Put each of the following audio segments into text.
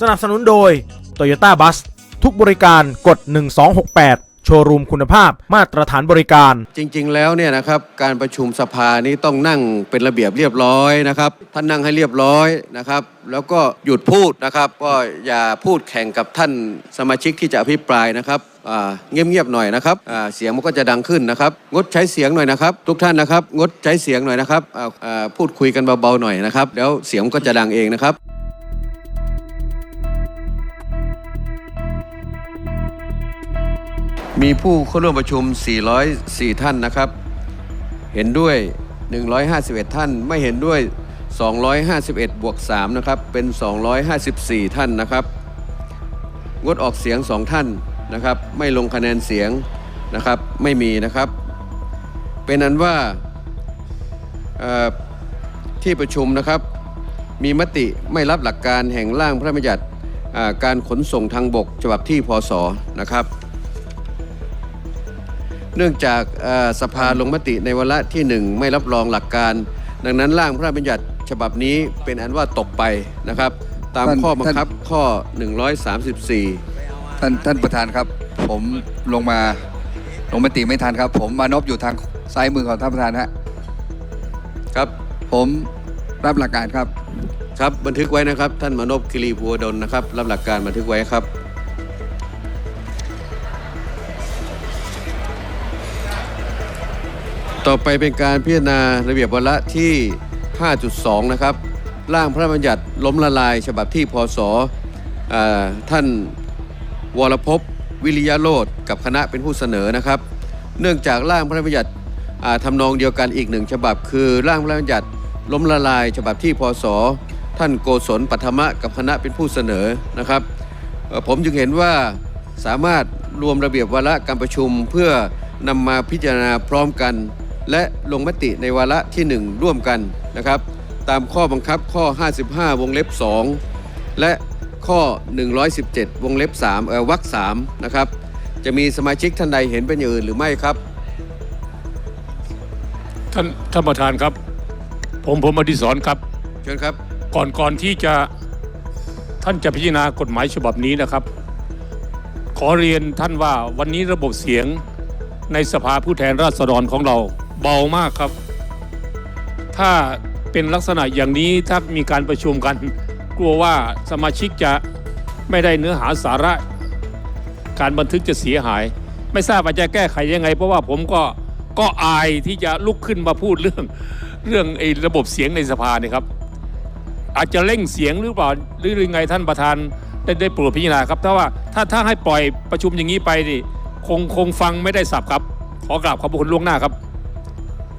สนับสนุนโดย Toyota Bus ทุกบริการกด 1268 โชว์รูมคุณภาพมาตรฐานบริการ จริง ๆ แล้วเนี่ยนะครับการประชุมสภานี้ต้องนั่งเป็นระเบียบเรียบร้อยนะครับท่านนั่งให้เรียบร้อยนะครับ แล้วก็หยุดพูดนะครับก็อย่าพูดแข่งกับท่านสมาชิกที่จะอภิปรายนะครับอ่าเงียบๆหน่อยนะครับอ่าเสียงมันก็จะดังขึ้นนะครับ งดใช้เสียงหน่อยนะครับ ทุกท่านนะครับ งดใช้เสียงหน่อยนะครับอ่าอ่าพูดคุยกันเบาๆหน่อยนะครับ แล้วเสียงมันก็จะดังเองนะครับ มีผู้เข้าร่วมประชุม 404 ท่านนะครับ เห็นด้วย 151 ท่าน ไม่เห็นด้วย 251 บวก 3 นะครับ เป็น 254 ท่านนะครับ งดออกเสียง 2 ท่านนะครับ ไม่ลงคะแนนเสียงนะครับ ไม่มีนะครับ เป็นอันว่าที่ประชุมนะครับ มีมติไม่รับหลักการแห่งร่างพระราชบัญญัติการขนส่งทางบกฉบับที่พศนะครับ เนื่องจากเอ่อสภาลงมติในวาระที่ 1 ไม่รับรองหลักการ ดังนั้นร่างพระราชบัญญัติฉบับนี้เป็นอันว่าตกไปนะครับ ตามท่านข้อบังท่านคับข้อ 134 ท่านท่านประธานครับ ผมลงมาลงมติไม่ทันครับ ผมมานพอยู่ทางซ้ายมือของท่านประธานฮะครับผมรับหลักการครับ ครับบันทึกไว้นะครับ ท่านมานพกิรีภูวดลนะครับ รับหลักการบันทึกไว้ครับ ต่อไปเป็นการพิจารณาระเบียบวาระที่ 5.2 นะครับ ร่างพระราชบัญญัติล้มละลาย ฉบับที่พศท่านวรพวิริยโรธกับคณะเป็นผู้เสนอนะครับ เนื่องจากร่างพระราชบัญญัติทำนองเดียวกันอีกหนึ่งฉบับ คือร่างพระราชบัญญัติล้มละลาย ฉบับที่พศท่านโกศลปัทมะกับคณะเป็นผู้เสนอนะครับ ผมจึงเห็นว่าสามารถรวมระเบียบวาระการประชุมเพื่อนำมาพิจารณาพร้อมกัน และลงมติในวาระที่ 1 ร่วมกันนะครับ ตามข้อบังคับข้อ 55 วงเล็บ 2 และข้อ 117 วงเล็บ3เอ่อวรรค3นะครับ จะมีสมาชิกท่านใดเห็นเป็นอย่างอื่นหรือไม่ครับ ท่านท่านประธานครับ ผมผมอดิศรครับ เชิญครับ ก่อนก่อนที่จะท่านจะพิจารณากฎหมายฉบับนี้นะครับ ขอเรียนท่านว่าวันนี้ระบบเสียงในสภาผู้แทนราษฎรของเรา เบามากครับ ถ้าเป็นลักษณะอย่างนี้ถ้ามีการประชุมกัน กลัวว่าสมาชิกจะไม่ได้เนื้อหาสาระ การบันทึกจะเสียหาย ไม่ทราบว่าจะแก้ไขยังไง เพราะว่าผมก็ก็อายที่จะลุกขึ้นมาพูดเรื่องเรื่องไอ้ระบบเสียงในสภาเนี่ยครับ อาจจะเร่งเสียงหรือเปล่าหรือยังไงท่านประธานได้ได้โปรดพิจารณาครับถ้าว่าถ้าถ้าให้ปล่อยประชุมอย่างนี้ไปนี่คงคงฟังไม่ได้สับครับ ขอกราบขอบพระคุณล่วงหน้าครับ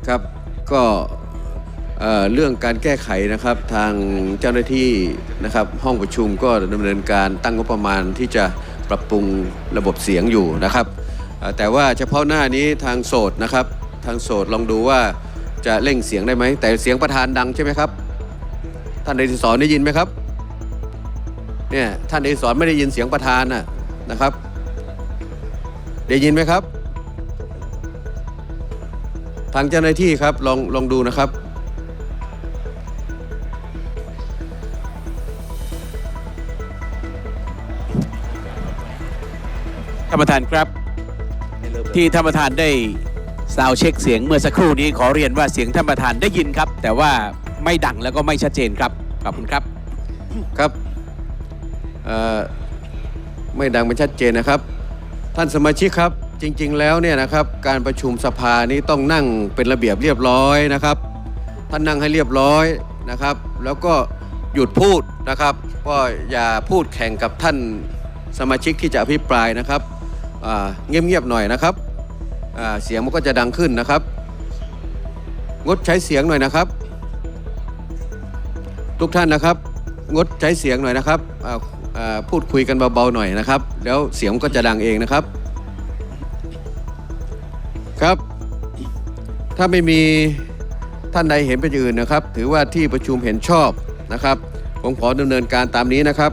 ครับก็เอ่อเรื่องการแก้ไขนะครับทางเจ้าหน้าที่นะครับห้องประชุมก็ดำเนินการตั้งงบประมาณที่จะปรับปรุงระบบเสียงอยู่นะครับ แต่ว่าเฉพาะหน้านี้ทางโสดนะครับทางโสดลองดูว่าจะเร่งเสียงได้ไหม แต่เสียงประธานดังใช่ไหมครับ ท่านเดชสอนได้ยินไหมครับเนี่ยท่านเดชสอนไม่ได้ยินเสียงประธานนะครับ ได้ยินไหมครับางเจ้าหน้าที่ครับลองลองดูนะครับท่านประธานครับ ที่ท่านประธานได้ซาวด์เช็คเสียงเมื่อสักครู่นี้ขอเรียนว่าเสียงท่านประธานได้ยินครับ แต่ว่าไม่ดังแล้วก็ไม่ชัดเจนครับขอบคุณครับครับเอ่อไม่ดังไม่ชัดเจนนะครับ ท่านสมาชิกครับ จริงๆแล้วเนี่ยนะครับการประชุมสภานี้ต้องนั่งเป็นระเบียบเรียบร้อยนะครับท่านนั่งให้เรียบร้อยนะครับ แล้วก็หยุดพูดนะครับ ก็อย่าพูดแข่งกับท่านสมาชิกที่จะอภิปรายนะครับเงียบๆหน่อยนะครับเสียงมันก็จะดังขึ้นนะครับ งดใช้เสียงหน่อยนะครับ ทุกท่านนะครับ งดใช้เสียงหน่อยนะครับพูดคุยกันเบาๆหน่อยนะครับ แล้วเสียงก็จะดังเองนะครับ ครับ ถ้าไม่มีท่านใดเห็นเป็นอื่นนะครับ ถือว่าที่ประชุมเห็นชอบนะครับ ผมขอดำเนินการตามนี้นะครับ